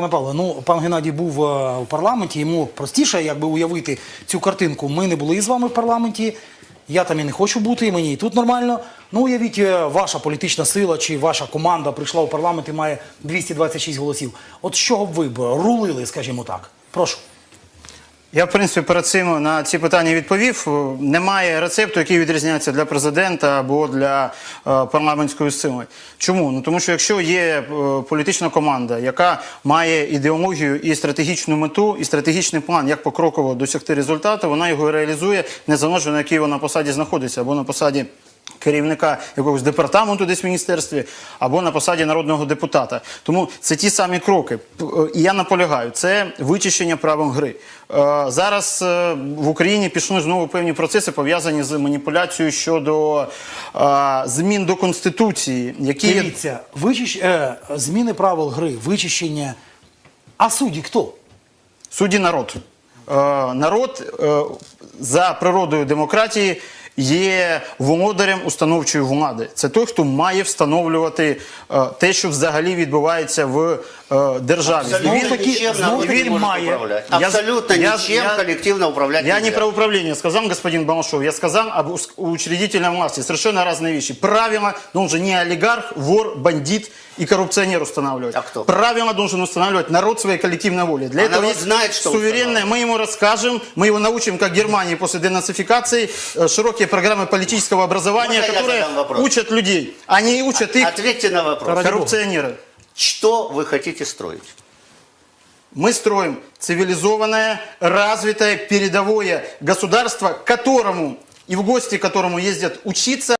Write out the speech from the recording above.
Пане Павло, ну пан Геннадій був е, у парламенті. Йому простіше, якби уявити цю картинку. Ми не були з вами в парламенті. Я там і не хочу бути, і мені і тут нормально. Ну уявіть, е, ваша політична сила чи ваша команда прийшла у парламент і має 226 голосів. От з чого б ви б рулили, скажімо так? Прошу. Я, в принципі, перед цим на ці питання відповів. Немає рецепту, який відрізняється для президента або для е, парламентської сили. Чому? Ну тому що якщо є е, політична команда, яка має ідеологію і стратегічну мету, і стратегічний план, як покроково досягти результату, вона його реалізує незалежно на якій вона посаді знаходиться, або на посаді. Керівника якогось департаменту десь в міністерстві або на посаді народного депутата. Тому це ті самі кроки. Е, І я наполягаю, це вичищення правил гри. Е, Зараз е, в Україні пішли знову певні процеси пов'язані з маніпуляцією щодо змін до конституції, які Дивіться, вичищ... зміни правил гри, вичищення. А судді хто? Судді народ. Народ за природою демократії є володарем установчої влади. Це той, хто має встановлювати е, те, що взагалі відбувається в державі. Абсолютно. І Він таки- ничем знову народ таки не может має. управлять. Я- Абсолютно я- ничем я- коллективно управлять Я не нельзя. про управление сказал, господин Балашов, я сказал об ус- учредительной власти. Совершенно разные вещи. Правила должен не олигарх, вор, бандит и коррупционер устанавливать. А кто? Правила должен устанавливать народ своей коллективной воли. Для А этого народ есть знает, что суверенное. Мы ему расскажем, мы его научим, как Германии после денацификации, э, широкие программы политического образования, Можно я которые задам вопрос? учат людей. Они учат их Ответьте на вопрос. Ради коррупционеры. Что вы хотите строить? Мы строим цивилизованное, развитое, передовое государство, которому и в гости к которому ездят учиться